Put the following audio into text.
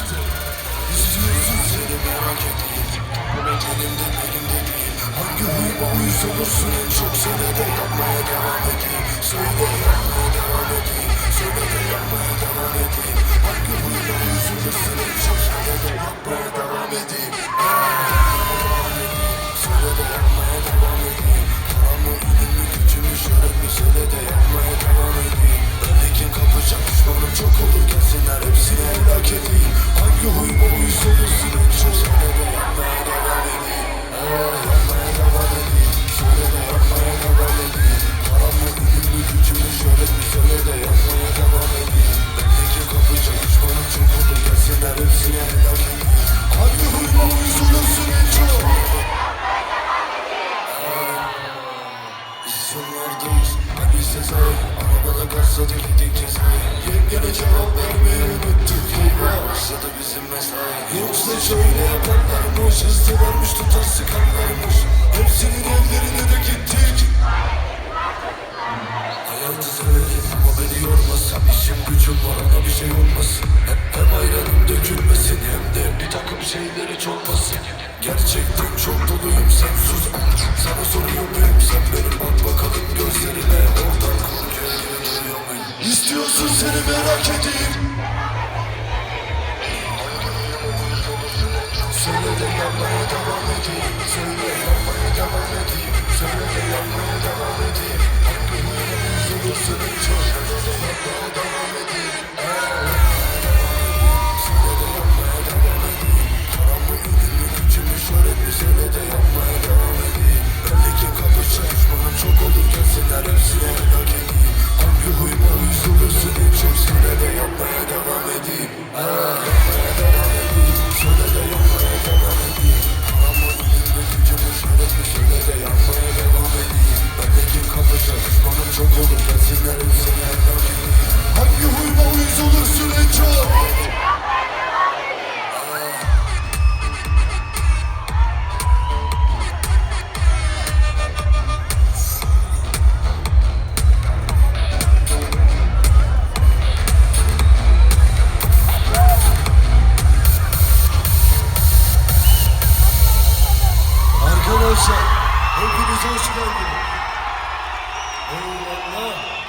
İstiyorsun seni merak etmeyin Ama elimde belimde değil Hangi huyuma uyuz olursun? En çok Seni de yapmaya devam Söyle de devam edeyim Önlekin kapacak düşmanım çok olur Gelsinler edeyim Hangi huyuma uyuz olursun en İsyonlardayız Ali Sezai Arabada gazladı gidik cezayı Yengene cevap vermeyi unuttuk Eyvah başladı bizim mesai Yoksa şöyle yapanlarmış Hızlılarmış tutar sıkanlarmış Hepsinin evlerine de gittik Hayatı severim ama beni yormasın İşim gücüm var ona bir şey olmasın Hem, hem ayranım dökülmesin hem de bir takım şeyleri çolmasın Gerçekten çok doluyum sen sus Sana soruyor muyum sen benim bak bakalım gözlerine Oradan korkuyor gibi duruyor muyum İstiyorsun seni merak edeyim Söyle de yapmaya devam edeyim Söyle hoş geldiniz. Eyvallah.